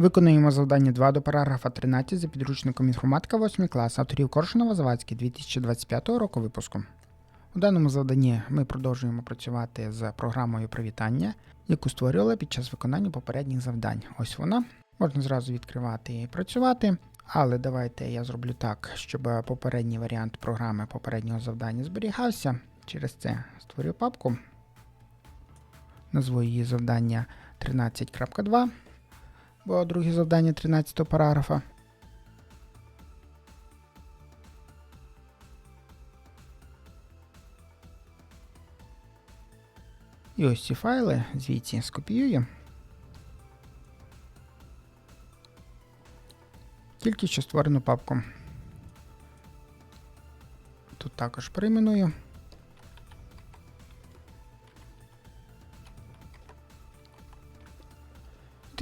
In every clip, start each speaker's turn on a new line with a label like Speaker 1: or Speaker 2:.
Speaker 1: Виконуємо завдання 2 до параграфа 13 за підручником інформатика 8 клас авторів Коршунова Завадський 2025 року випуску. У даному завданні ми продовжуємо працювати з програмою привітання, яку створювали під час виконання попередніх завдань. Ось вона. Можна зразу відкривати і працювати. Але давайте я зроблю так, щоб попередній варіант програми попереднього завдання зберігався. Через це створю папку. Назву її завдання 13.2 бо друге завдання 13 параграфа. І ось ці файли звідси скопіюю. Тільки що створену папку. Тут також перейменую.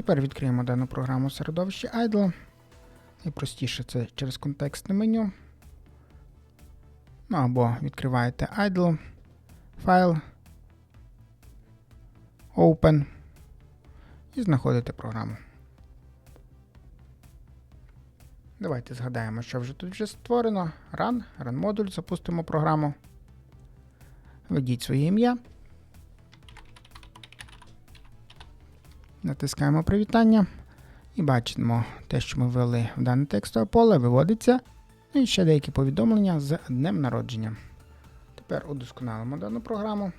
Speaker 1: Тепер відкриємо дану програму в середовищі Idle. Найпростіше це через контекстне меню. Ну або відкриваєте Idle, файл, Open і знаходите програму. Давайте згадаємо, що вже тут вже створено. Run, Run модуль, запустимо програму. Введіть своє ім'я. Натискаємо привітання і бачимо те, що ми ввели в дане текстове поле, виводиться. Ну і ще деякі повідомлення з днем народження. Тепер удосконалимо дану програму.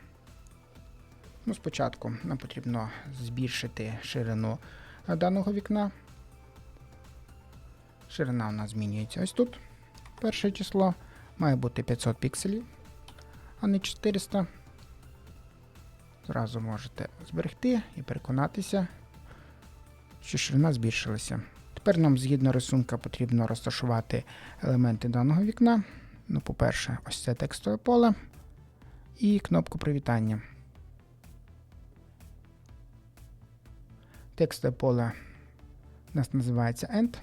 Speaker 1: Ну, Спочатку нам потрібно збільшити ширину даного вікна. Ширина у нас змінюється ось тут. Перше число має бути 500 пікселів, а не 400. Зразу можете зберегти і переконатися, що ширина збільшилася. Тепер нам згідно рисунка потрібно розташувати елементи даного вікна. Ну, по-перше, ось це текстове поле і кнопку привітання. Текстове поле у нас називається End.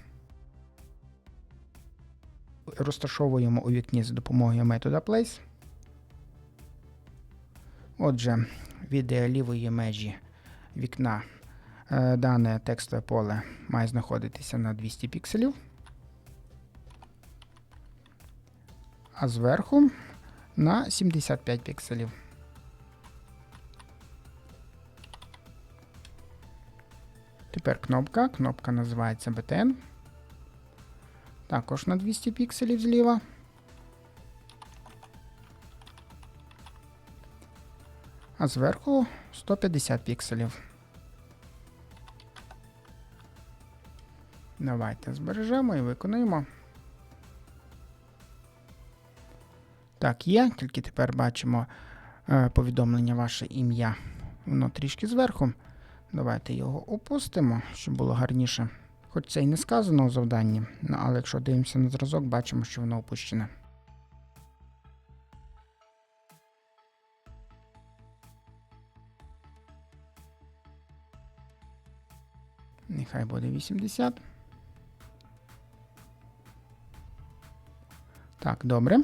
Speaker 1: Розташовуємо у вікні за допомогою метода Place. Отже, від лівої межі вікна дане текстове поле має знаходитися на 200 пікселів. А зверху на 75 пікселів. Тепер кнопка. Кнопка називається BTN. Також на 200 пікселів зліва. а зверху 150 пікселів. Давайте збережемо і виконуємо. Так, є, тільки тепер бачимо е, повідомлення ваше ім'я. Воно трішки зверху. Давайте його опустимо, щоб було гарніше. Хоч це і не сказано у завданні, але якщо дивимося на зразок, бачимо, що воно опущене. Нехай буде 80. Так, добре.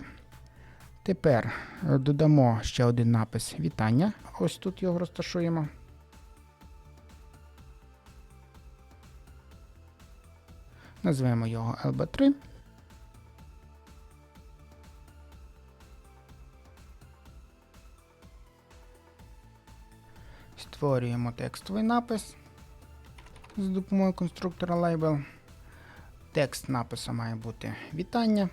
Speaker 1: Тепер додамо ще один напис вітання. Ось тут його розташуємо. Назвемо його LB3. Створюємо текстовий напис з допомогою конструктора Label. Текст напису має бути вітання.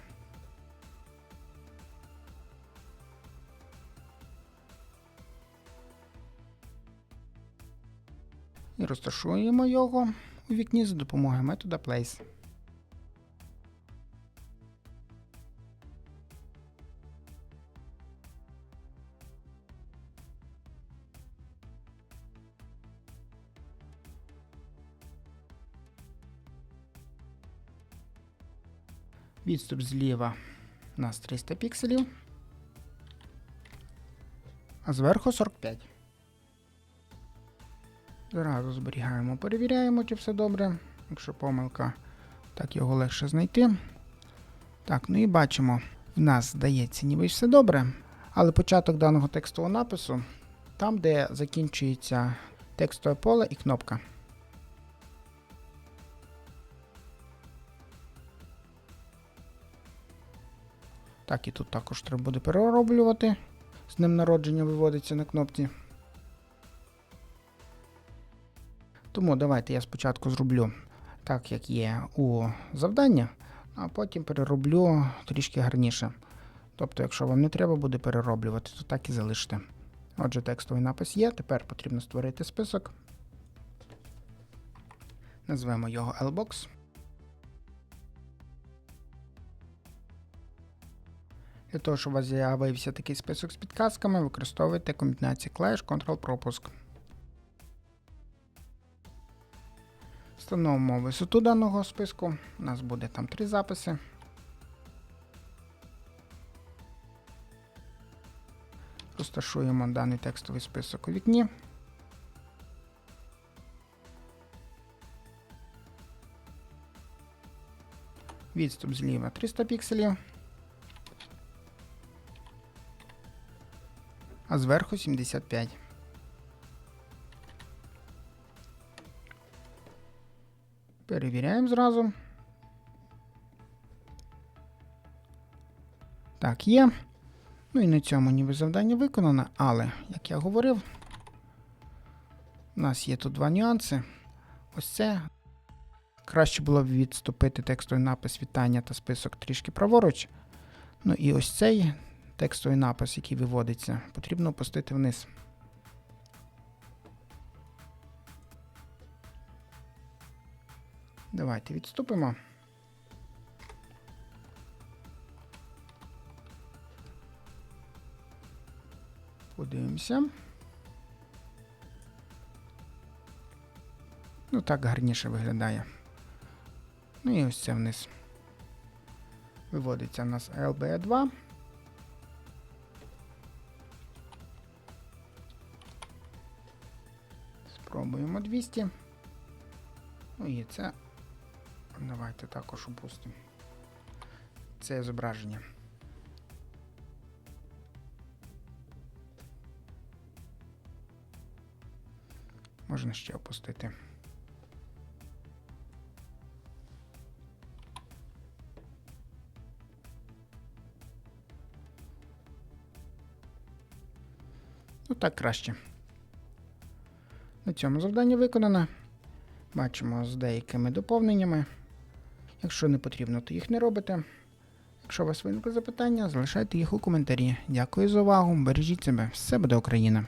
Speaker 1: Розташуємо його у вікні за допомогою метода Place. Відступ зліва у нас 300 пікселів, а зверху 45. Зразу зберігаємо, перевіряємо, чи все добре. Якщо помилка, так його легше знайти. Так, ну і бачимо, в нас здається, ніби все добре. Але початок даного текстового напису там, де закінчується текстове поле і кнопка. Так, і тут також треба буде перероблювати. З ним народження виводиться на кнопці. Тому давайте я спочатку зроблю так, як є у завдання, а потім перероблю трішки гарніше. Тобто, якщо вам не треба буде перероблювати, то так і залиште. Отже, текстовий напис є. Тепер потрібно створити список. Назвемо його Lbox. Для того, щоб у вас з'явився такий список з підказками, використовуйте комбінацію клавіш Ctrl-пропуск. Встановимо висоту даного списку. У нас буде там три записи. Розташуємо даний текстовий список у вікні. Відступ зліва 300 пікселів. А зверху 75. Перевіряємо зразу. Так, є. Ну і на цьому ніби завдання виконано, але, як я говорив, у нас є тут два нюанси. Ось це. Краще було б відступити текстовий напис вітання та список трішки праворуч. Ну і ось цей текстовий напис, який виводиться, потрібно опустити вниз. Давайте відступимо. Подивимося. Ну, так гарніше виглядає. Ну і ось це вниз. Виводиться в нас LBE2. Спробуємо 200. Ну і це. Давайте також опустимо. Це зображення. Можна ще опустити. Ну так краще. На цьому завдання виконано. Бачимо з деякими доповненнями. Якщо не потрібно, то їх не робите. Якщо у вас виникли запитання, залишайте їх у коментарі. Дякую за увагу. Бережіть себе. Все буде Україна!